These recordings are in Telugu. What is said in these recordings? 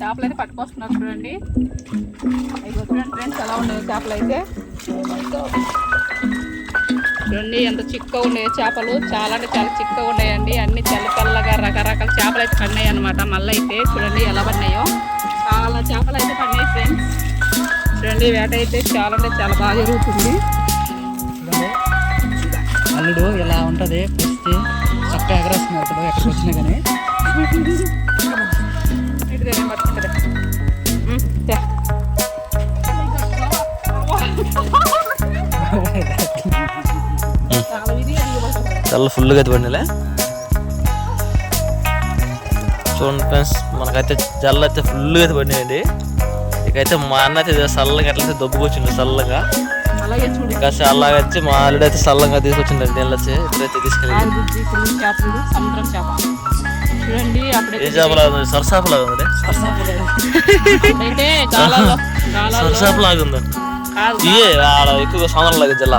చేపలు అయితే పట్టుకొస్తున్నారు చూడండి. అవి చూడండి ఫ్రెండ్స్ ఎలా ఉన్నాయి చేపలు అయితే చూడండి ఎంత చిక్కగా ఉన్నాయి చేపలు. చాలా అంటే చాలా చిక్కగా ఉన్నాయండి. అన్ని తెల్ల తెల్లగా రకరకాల చేపలు అయితే పడినాయి అనమాట మళ్ళీ అయితే చూడండి ఎలా పడినాయో చాలా చేపలు అయితే పడినాయి ఫ్రెండ్స్. చూడండి వేట అయితే చాలా అంటే చాలా బాగా జరుగుతుంది. అల్లుడు ఇలా ఉంటుంది. వస్తే చక్కగా ఎగరేస్తున్నారు ఎక్కడికి వచ్చినా కానీ చల్ల ఫుల్గా పడినలే చూడండి ఫ్రెండ్స్ మనకైతే జల్ల అయితే ఫుల్గా అయితే పడినాయండి. ఇకైతే మా అన్న అయితే చల్లగా ఎట్లయితే దొబ్బుకొచ్చిండు చల్లగా. అలాగే ఇంకా చల్లగా వచ్చి మా అల్లుడు అయితే చల్లగా తీసుకొచ్చిండండి నీళ్ళు వచ్చి. ఇప్పుడైతే తీసుకెళ్ళి చేప. ఏ చేపలాగా ఉంది? గాలాల్లో సరసాపలాగా ఉంది ఇవే ఆడ ఎక్కువగా సముద్రం లాగా జల్ల.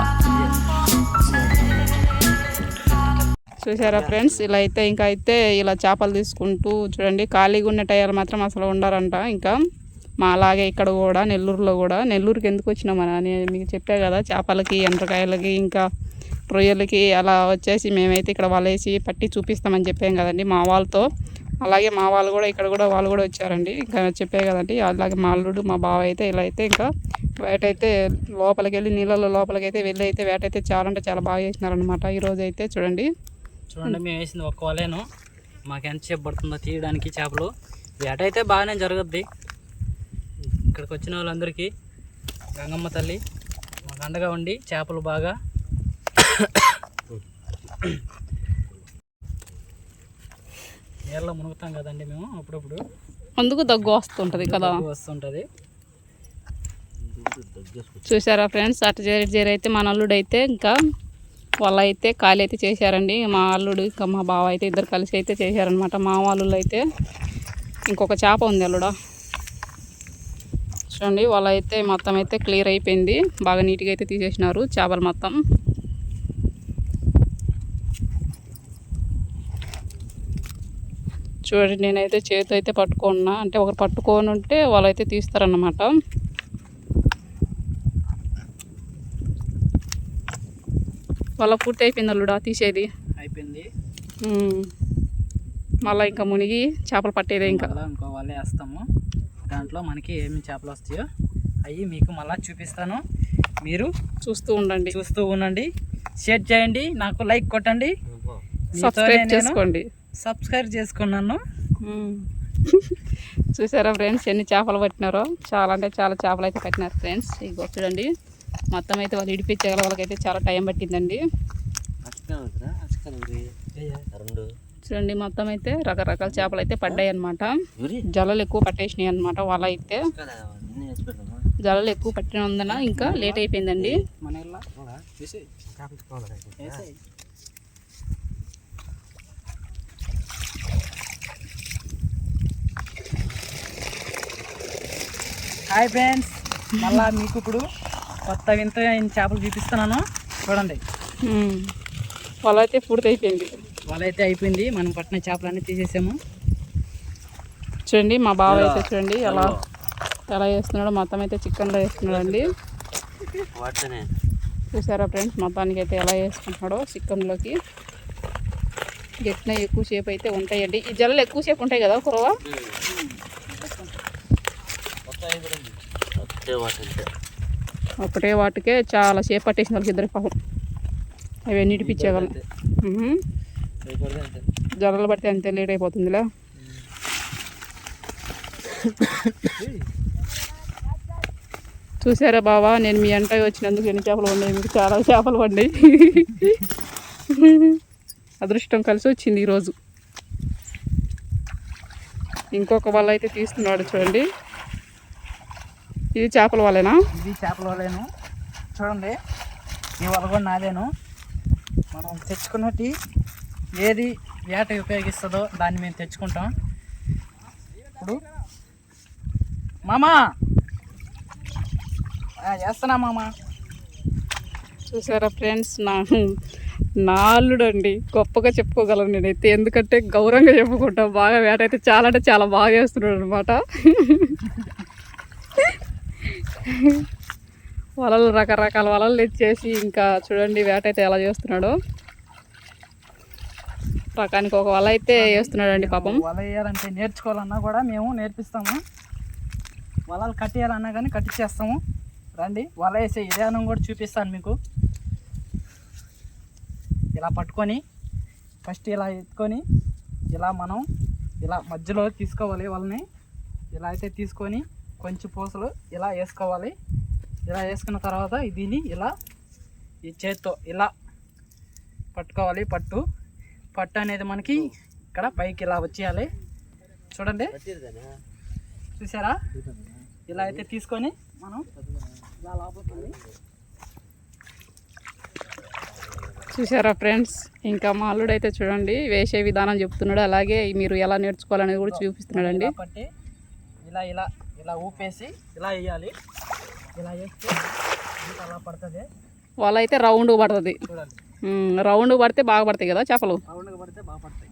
చూసారా ఫ్రెండ్స్? ఇలా అయితే ఇంకా అయితే ఇలా చేపలు తీసుకుంటూ చూడండి ఖాళీగా ఉన్న టైర్లు మాత్రం అసలు ఉండరంట. ఇంకా మా అలాగే ఇక్కడ కూడా నెల్లూరులో కూడా. నెల్లూరుకి ఎందుకు వచ్చినామని నేను మీకు చెప్పా కదా చేపలకి ఎండ్రకాయలకి ఇంకా రొయ్యలకి అలా వచ్చేసి మేమైతే ఇక్కడ వలేసి పట్టి చూపిస్తామని చెప్పాం కదండి మా వాళ్ళతో. అలాగే మా వాళ్ళు కూడా ఇక్కడ కూడా వాళ్ళు కూడా వచ్చారండి. ఇంకా చెప్పే కదండి అలాగే మా అల్లుడు మా బావ అయితే ఇలా అయితే ఇంకా వేట అయితే లోపలికి వెళ్ళి నీళ్ళలో లోపలికి అయితే వెళ్ళి అయితే వేట అయితే చాలా అంటే చాలా బాగా చేసినారనమాట ఈరోజు అయితే చూడండి. చూడండి మేము వేసింది ఒక్క వలేను. మాకు ఎంత సేపు పడుతుందో తీయడానికి చేపలు. వేట అయితే బాగానే జరుగుద్ది. ఇక్కడికి వచ్చిన వాళ్ళందరికీ గంగమ్మ తల్లి మాకు అండగా ఉండి చేపలు బాగా నీళ్ళలో మునుగుతాం కదండి మేము అప్పుడప్పుడు. అందుకు దగ్గు వస్తుంటుంది కదా. వస్తుంటుంది. చూసారా ఫ్రెండ్స్ అటు చేరి ఇటు చేరి అయితే మా అల్లుడు అయితే ఇంకా వాళ్ళు అయితే ఖాళీ అయితే చేశారండి. మా అల్లుడు ఇంకా మా బావ అయితే ఇద్దరు కలిసి అయితే చేశారనమాట మా వాళ్ళు అయితే ఇంకొక చేప ఉంది అల్లుడా. చూడండి వాళ్ళు అయితే మొత్తం అయితే క్లియర్ అయిపోయింది. బాగా నీట్గా అయితే తీసేసినారు చేపలు మొత్తం. చూడండి నేనైతే చేతి అయితే పట్టుకున్నా. అంటే ఒకరు పట్టుకొని ఉంటే వాళ్ళైతే తీస్తారన్నమాట. వాళ్ళ పూర్తి అయిపోయింది అల్లుడా తీసేది. అయిపోయింది. మళ్ళా ఇంకా మునిగి చేపలు పట్టేదే ఇంకా. ఇంకో వాళ్ళే వేస్తాము. దాంట్లో మనకి ఏమి చేపలు వస్తాయో అవి మీకు మళ్ళీ చూపిస్తాను. మీరు చూస్తూ ఉండండి. చూస్తూ ఉండండి. షేర్ చేయండి. నాకు లైక్ కొట్టండి. సబ్స్క్రైబ్ చేసుకోండి. సబ్స్క్రైబ్ చేసుకున్నాను. చూసారా ఫ్రెండ్స్ ఎన్ని చేపలు పట్టినారో? చాలా అంటే చాలా చేపలు అయితే పట్టినారు ఫ్రెండ్స్. ఇగో చూడండి. మొత్తం అయితే వాళ్ళు ఇడిపించగల వాళ్ళకైతే చాలా టైం పట్టిందండి. రెండు. చూడండి మొత్తం అయితే రకరకాల చేపలు అయితే పడ్డాయి అనమాట జలలు ఎక్కువ పట్టేసినాయి అనమాట వాళ్ళ అయితే జలలు ఎక్కువ పట్టినందున ఇంకా లేట్ అయిపోయిందండి. హాయ్ ఫ్రెండ్స్ మళ్ళా మీకు ఇప్పుడు కొత్త వింత చేపలు చూపిస్తున్నాను చూడండి. వాళ్ళ అయితే పూర్తి అయిపోయింది వాళ్ళైతే అయిపోయింది. మనం పట్టిన చేపలన్నీ తీసేసాము. చూడండి మా బావ అయితే చూడండి ఎలా ఎలా చేస్తున్నాడో. మొత్తం అయితే చికెన్లో వేస్తున్నాడు అండి చూసారా ఫ్రెండ్స్ మొత్తానికి అయితే ఎలా వేసుకుంటున్నాడో చికెన్లోకి. గట్టిన ఎక్కువసేపు అయితే ఉంటాయండి. ఈ జల్లలు ఎక్కువసేపు ఉంటాయి కదా కురవ? ఒకటే వాటికే చాలా సేపు పట్టేసిన వాళ్ళకి ఇద్దరు పాపం. అవి ఎన్నిటి పిచ్చేవాళ్ళం. పడితే అంతే లేట్ అయిపోతుందిలే. చూసారా బావా నేను మీ అంట వచ్చినందుకు ఎన్ని చేపలు ఉన్నాయి మీకు చాలా చేపలు పడ్డాయి అదృష్టం కలిసి వచ్చింది ఈరోజు. ఇంకొక వాళ్ళు అయితే తీస్తున్నాడు చూడండి. ఇది చేపల వాళ్ళేనా ఇది చేపల వలేను. చూడండి ఈ వల కూడా నాదేను. మనం తెచ్చుకున్నట్టు ఏది వేట ఉపయోగిస్తుందో దాన్ని మేము తెచ్చుకుంటాం. ఇప్పుడు మామా! చేస్తున్నా మామా. చూసారా ఫ్రెండ్స్ నా నాలుడు అండి గొప్పగా చెప్పుకోగలను నేనైతే. ఎందుకంటే గౌరవంగా చెప్పుకుంటా. బాగా వేట అయితే చాలా అంటే చాలా బాగా చేస్తున్నాడు అనమాట. వలలు రకరకాల వలలు తెచ్చేసి ఇంకా చూడండి వేట అయితే ఎలా చేస్తున్నాడో. రకానికి ఒక వల అయితే వేస్తున్నాడండి పాపం. వల వేయాలంటే నేర్చుకోవాలన్నా కూడా మేము నేర్పిస్తాము. వలలు కట్టేయాలన్నా కానీ కట్టించేస్తాము రండి వల వేసే విధానం కూడా చూపిస్తాను మీకు. ఇలా పట్టుకొని ఫస్ట్ ఇలా ఎత్తుకొని ఇలా మనం ఇలా మధ్యలో తీసుకోవాలి వాళ్ళని ఇలా అయితే తీసుకొని కొంచెం పూసలు ఇలా వేసుకోవాలి. ఇలా వేసుకున్న తర్వాత దీన్ని ఇలా ఈ చేత్తో ఇలా పట్టుకోవాలి పట్టు. పట్టు అనేది మనకి ఇక్కడ పైకి ఇలా వచ్చేయాలి. చూడండి. చూసారా? ఇలా అయితే తీసుకొని మనం ఇలా లోపలికి చూసారా ఫ్రెండ్స్? ఇంకా మా అల్లుడు అయితే చూడండి వేసే విధానం చెప్తున్నాడు. అలాగే మీరు ఎలా నేర్చుకోవాలనేది కూడా చూపిస్తున్నాడండి. ఇలా పట్టి ఇలా ఇలా ఇలా ఊపేసి ఇలా వేయాలి. ఇలా వేస్తే అలా పడుతుంది. వల అయితే రౌండ్ పడుతుంది. రౌండ్ పడితే బాగా పడతాయి కదా చేపలు? రౌండ్గా పడితే బాగా పడతాయి.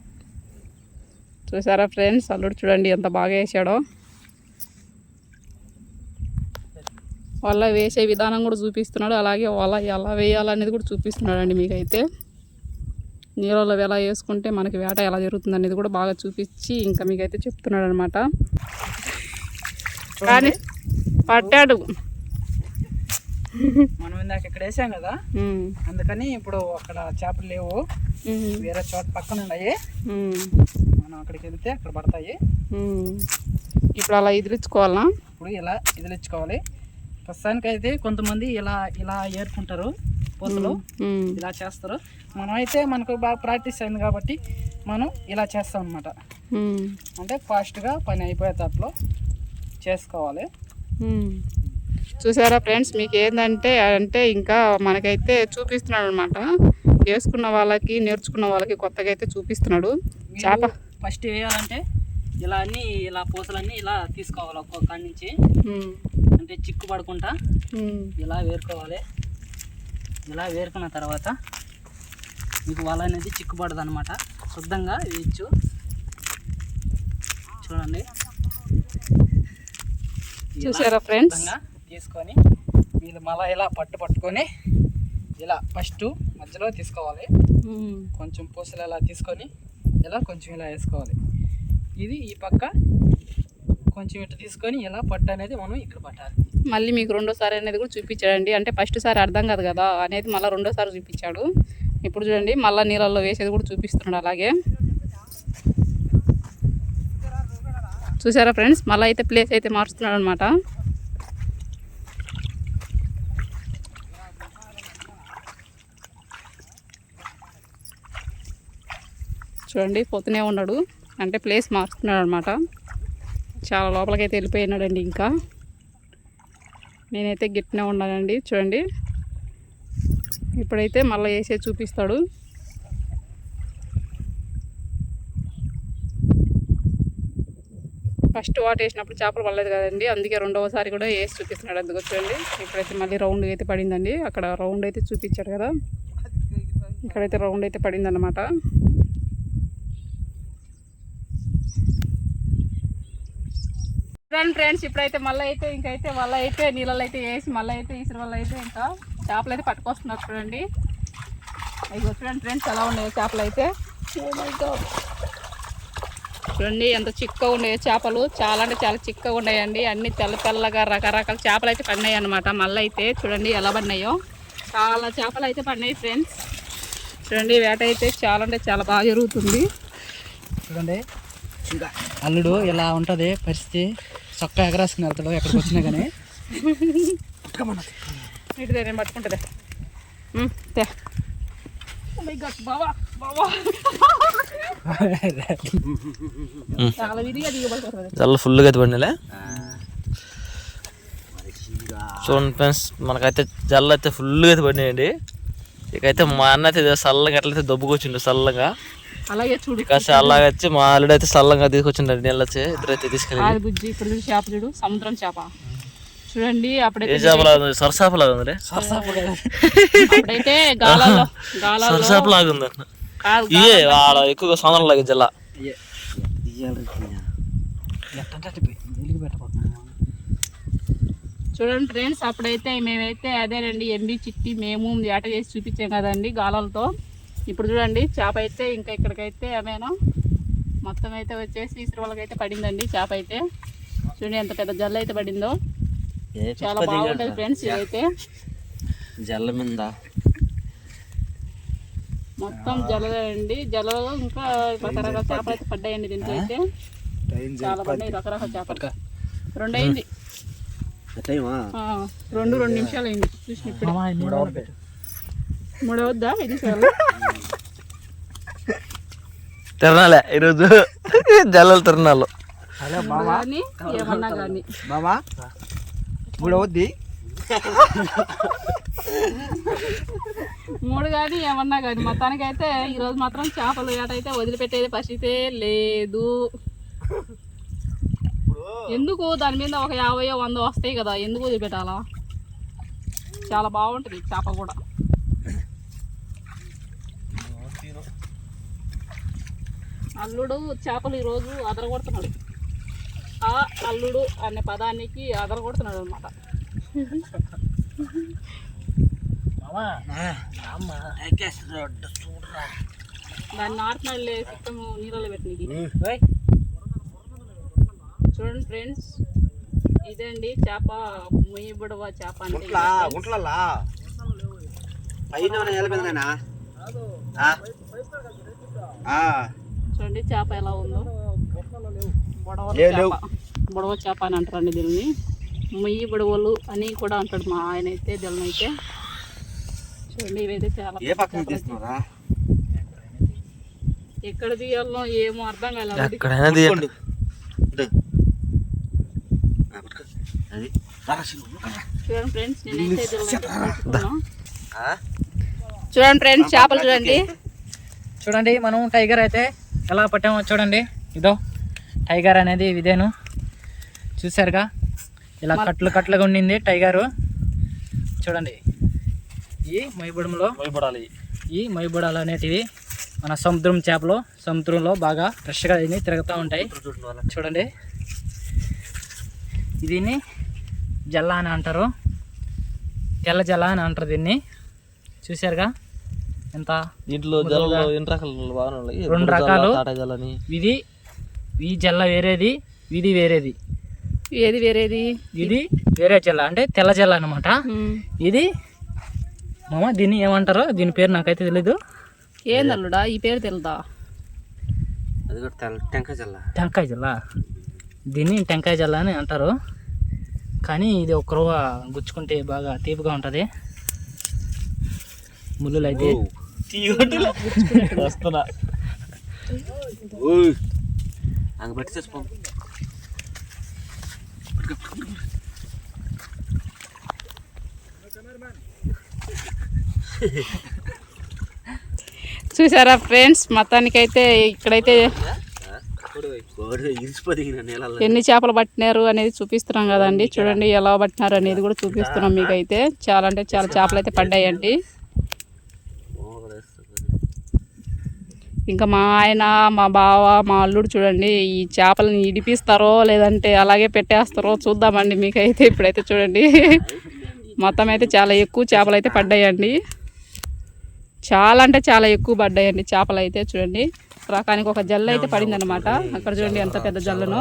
చూసారా ఫ్రెండ్స్? అల్లుడు చూడండి ఎంత బాగా వేసాడో. వల వేసే విధానం కూడా చూపిస్తున్నాడు. అలాగే వల ఎలా వేయాలనేది కూడా చూపిస్తున్నాడు అండి మీకైతే. నీళ్ళలో ఎలా వేసుకుంటే మనకి వేట ఎలా జరుగుతుంది అనేది కూడా బాగా చూపించి ఇంకా మీకైతే చెప్తున్నాడు అనమాట కానీ పట్టాడు. మనం ఇందాక ఇక్కడ వేసాం కదా? అందుకని ఇప్పుడు అక్కడ చేపలు లేవు. వేరే చోట పక్కన ఉన్నాయి. మనం అక్కడికి వెళ్తే అక్కడ పడతాయి. ఇప్పుడు అలా ఎదిరించుకోవాలా? ఇప్పుడు ఇలా ఇదిలించుకోవాలి ప్రస్తుతానికి అయితే కొంతమంది ఇలా ఇలా ఏరుకుంటారు ఉమ్, ఇలా చేస్తారు. మనం అయితే మనకు బాగా ప్రాక్టీస్ అయింది కాబట్టి మనం ఇలా చేస్తాం అనమాట అంటే ఫాస్ట్గా పని అయిపోయేటట్లు చేసుకోవాలి. చూసారా ఫ్రెండ్స్ మీకు ఏంటంటే అంటే ఇంకా మనకైతే చూపిస్తున్నాడు అనమాట చేసుకున్న వాళ్ళకి నేర్చుకున్న వాళ్ళకి కొత్తగా అయితే చూపిస్తున్నాడు. చేప. ఫస్ట్ వేయాలంటే ఇలా అన్ని ఇలా పూసలన్నీ ఇలా తీసుకోవాలి ఒక్కొక్క నుంచి. అంటే చిక్కు పడకుండా ఇలా వేరుకోవాలి. ఇలా వేరుకున్న తర్వాత మీకు వల అనేది చిక్కుపడదు అనమాట శుద్ధంగా వేయచ్చు. చూడండి. చూసారా ఫ్రెండ్స్? తీసుకొని వీళ్ళు మళ్ళీ ఇలా పట్టు పట్టుకొని ఇలా ఫస్ట్ మధ్యలో తీసుకోవాలి. కొంచెం పూసలు ఇలా తీసుకొని ఇలా కొంచెం ఇలా వేసుకోవాలి. ఇది ఈ పక్క కొంచెం ఇటు తీసుకొని ఇలా పట్టు అనేది మనం ఇక్కడ పట్టాలి. మళ్ళీ మీకు రెండోసారి అనేది కూడా చూపించాడండి. అంటే ఫస్ట్ సారి అర్థం కాదు కదా అనేది మళ్ళీ రెండోసారి చూపించాడు. ఇప్పుడు చూడండి మళ్ళీ నీళ్ళల్లో వేసేది కూడా చూపిస్తున్నాడు అలాగే. చూసారా ఫ్రెండ్స్? మళ్ళీ అయితే ప్లేస్ అయితే మారుస్తున్నాడు అనమాట చూడండి పోతూనే ఉన్నాడు. అంటే ప్లేస్ మారుస్తున్నాడు అనమాట చాలా లోపలికైతే వెళ్ళిపోయినాడండి ఇంకా. నేనైతే గిట్నే ఉన్నానండి చూడండి. ఇప్పుడైతే మళ్ళీ వేసే చూపిస్తాడు. ఫస్ట్ వాటర్ వేసినప్పుడు చేపలు పడలేదు కదండి. అందుకే రెండవసారి కూడా వేసి చూపిస్తున్నాడు అందుకు వచ్చండి ఇప్పుడైతే మళ్ళీ రౌండ్ అయితే పడిందండి. అక్కడ రౌండ్ అయితే చూపించాడు కదా. ఇక్కడైతే రౌండ్ అయితే పడింది అనమాట చూడండి ఫ్రెండ్స్ ఇప్పుడైతే మళ్ళీ అయితే ఇంకైతే వాళ్ళ అయితే నీళ్ళలో అయితే వేసి మళ్ళీ అయితే ఈసిన వల్ల అయితే ఇంకా చేపలు అయితే పట్టుకొస్తున్నారు చూడండి. అవి చూడండి ఫ్రెండ్స్ ఎలా ఉన్నాయి చేపలు అయితే. Oh చూడండి ఎంత చిక్కగా ఉన్నాయి చేపలు. చాలా అంటే చాలా చిక్కగా ఉన్నాయండి. అన్ని తెల్ల తెల్లగా రకరకాల చేపలు అయితే పడినాయి అనమాట మళ్ళీ అయితే చూడండి ఎలా పడినాయో చాలా చేపలు అయితే పడినాయి ఫ్రెండ్స్ చూడండి వేట అయితే చాలా అంటే చాలా బాగా జరుగుతుంది. చూడండి ఇంకా అల్లుడు ఇలా ఉంటుంది పరిస్థితి? చొక్కా ఎగరేసుకుని వెళ్తాడు ఎక్కడికి వచ్చినా కానీ. ఇటుదే నేను పట్టుకుంటుందే. బావా బావా. చాలా విధిగా దిగబడుతుంది చాలా ఫుల్గా అయితే పడినాలే చూడండి ఫ్రెండ్స్ మనకైతే జల్ల అయితే ఫుల్గా అయితే పడినాయండి ఇకైతే మా అన్న అయితే చల్లగా ఎట్లయితే దొబ్బుకొచ్చిండు చల్లగా. అలాగే చూడు. ఇక చల్లగా వచ్చి మా ఆల్రెడీ అయితే చల్లగా తీసుకొచ్చిండు నీళ్ళు వచ్చి ఇద్దరైతే తీసుకెళ్ళి. బుజ్జి చూడు చేప చూడు సముద్రం చేప. చూడండి అప్పుడైతే ఏ చేప లాగా ఉంది సరసాప లాగా ఉంది. అప్పుడైతే సరసాప లాగా ఉంది అన్న ఆడ ఎక్కువగా సొందరం లాగా జిల్లా. చూడండి ఫ్రెండ్స్ అప్పుడైతే మేమైతే అదేనండి ఎంబీ చిట్టి మేము ఏట చేసి చూపించాం కదండి గాలాలతో. ఇప్పుడు చూడండి చేప అయితే ఇంకా ఇక్కడికైతే ఏమైనా మొత్తం అయితే వచ్చేసి ఇసురు వాళ్ళకైతే పడిందండి చేప అయితే. చూడండి ఎంత పెద్ద జల్ల అయితే పడిందో. చాలా బాగుంటుంది ఫ్రెండ్స్ ఇదైతే. జల్ల మీద. మొత్తం జలదే అండి జలలో ఇంకా రకరకాల చేపలు అయితే పడ్డాయండి దీంట్లో అయితే. చాలా పడ్డాయి రకరకాల చేపలు. రెండు అయింది రెండు రెండు నిమిషాలు అయింది చూసిన ఇప్పుడు. మూడవద్దా? ఇది చాలు తిరణాలే ఈరోజు జల్లలు తిరణాలు. ఏమన్నా కానీ అవుద్ది మూడు కానీ ఏమన్నా కానీ. మొత్తానికి అయితే ఈరోజు మాత్రం చేపలు అయితే వదిలిపెట్టేది పరిస్థితే లేదు. ఎందుకు? దాని మీద ఒక యాభై వంద వస్తాయి కదా. ఎందుకు వదిలిపెట్టాలా? చాలా బాగుంటుంది చేప కూడా. అల్లుడు చేపలు ఈరోజు అదరగొడుతున్నాడు. ఆ అల్లుడు అనే పదానికి అదరగొడుతున్నాడు అనమాట దాన్ని నాటునాళ్ళు సిస్టమ్ నీళ్ళలో పెట్టినది. చూడండి ఫ్రెండ్స్ ఇదండి చేప ముయ్యబుడవ చేప అంటే చూడండి చేప ఎలా ఉందో. బుడవ బుడవ చేప. అని అంటారండి దీన్ని. ముయ్యి బుడవలు అని కూడా అంటాడు మా ఆయన అయితే దీన్ని అయితే చూడండి ఇవైతే చాలా ఏ తీస్తున్నారా ఎక్కడ తీయాలో ఏమో అర్థం కాలేదు. ఎక్కడైనా తీయ పట్టుకోండి. ఇటు. ఆ, పట్టుకో. అది. రా, శివ, రా. చూడండి ఫ్రెండ్స్? చూడండి ఫ్రెండ్స్ చేపలు చూడండి. చూడండి మనం టైగర్ అయితే ఎలా పట్టామో చూడండి. ఇదో టైగర్ అనేది ఇదేను. చూసారుగా ఇలా కట్లు కట్లుగా ఉండింది టైగరు. చూడండి. ఈ మైబుడంలో భయపడాలి ఈ మైబుడాలు అనేటివి మన సముద్రం చేపలు సముద్రంలో బాగా ఫ్రెష్గా తిని తిరుగుతూ ఉంటాయి. చూడండి. దీన్ని జల్ల అని అంటారు. తెల్ల జల్ల అని అంటారు దీన్ని. చూసారుగా ఎంత దీంట్లో ఎన్ని రకాలు రెండు రకాలు. ఇది ఈ జల్ల వేరేది ఇది వేరేది. ఏది వేరేది? ఇది వేరే జల్ల అంటే తెల్ల జల్ల అనమాట. ఇది మామ దీన్ని ఏమంటారో దీని పేరు నాకైతే తెలీదు. ఏంది అల్లుడా ఈ పేరు తెలుదా? అది కూడా తెల్ల టెంకాయ చల్ల టెంకాయ జల్ల. దీన్ని టెంకాయ జల్ల అని అంటారు. కానీ ఇది ఒక రవ్వ గుచ్చుకుంటే బాగా తీపిగా ఉంటుంది. ముళ్ళులు అయితే వస్తున్నా. అంగ బట్టి చేసుకో చూసారా ఫ్రెండ్స్? మొత్తానికైతే ఇక్కడైతే ఎన్ని చేపలు పట్టినారు అనేది చూపిస్తున్నాం కదండి. చూడండి ఎలా పట్టినారు అనేది కూడా చూపిస్తున్నాం మీకైతే. చాలా అంటే చాలా చేపలు అయితే పడ్డాయండి. ఇంకా మా ఆయన మా బావ మా అల్లుడు చూడండి ఈ చేపలను ఇడిపిస్తారో లేదంటే అలాగే పెట్టేస్తారో చూద్దామండి మీకైతే. ఇప్పుడైతే చూడండి. మొత్తం అయితే చాలా ఎక్కువ చేపలు అయితే పడ్డాయండి. చాలా అంటే చాలా ఎక్కువ పడ్డాయండి చేపలు అయితే చూడండి. రకానికి ఒక జల్ల అయితే పడింది అనమాట అక్కడ చూడండి ఎంత పెద్ద జల్లను.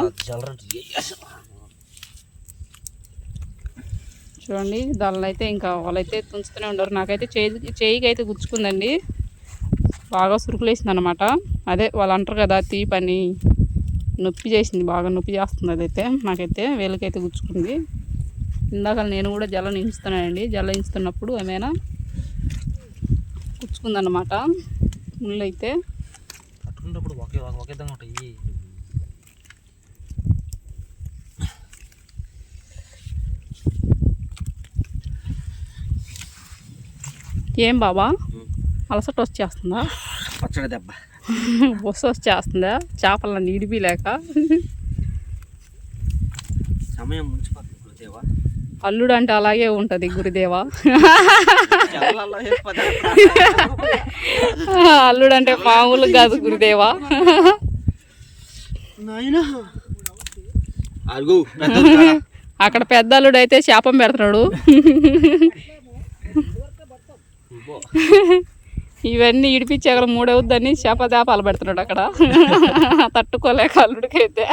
చూడండి దానిలో అయితే ఇంకా వాళ్ళైతే తుంచుతూనే ఉండరు నాకైతే చేయి చేయికి అయితే గుచ్చుకుందండి. బాగా సురుకులేసింది అనమాట అదే వాళ్ళు అంటారు కదా తీపని నొప్పి చేసింది బాగా నొప్పి చేస్తుంది అదైతే. నాకైతే వేలికైతే గుచ్చుకుంది. ఇందాక నేను కూడా జల్ల ఇంచుతున్నానండి జల్ల ఇంచుతున్నప్పుడు ఏమైనా గుచ్చుకుందన్నమాట ముళ్ళు అయితే పట్టుకున్నప్పుడు ఒకే ఒకే విధంగా ఉంటాయి. ఏం బాబా? అలసట వచ్చేస్తుందా? పచ్చడి దెబ్బ. బొస్సు వచ్చేస్తుందా? చేపలను ఇడిపిలేక సమయం ముంచిపోతుంది గురుదేవా? అల్లుడు అంటే అలాగే ఉంటుంది గురుదేవా. అల్లుడు అంటే మామూలు కాదు గురుదేవా. అక్కడ పెద్ద అల్లుడు. అయితే శాపం పెడుతున్నాడు ఇవన్నీ ఇడిపించి అక్కడ మూడవుద్దని చేప పెడుతున్నాడు అక్కడ. తట్టుకోలేక అల్లుడికి అయితే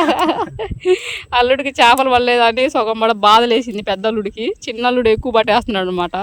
అల్లుడికి చేపలు పడలేదని సగం పడ బాధలేసింది పెద్ద అల్లుడికి చిన్న అల్లుడు ఎక్కువ పట్టేస్తున్నాడు అనమాట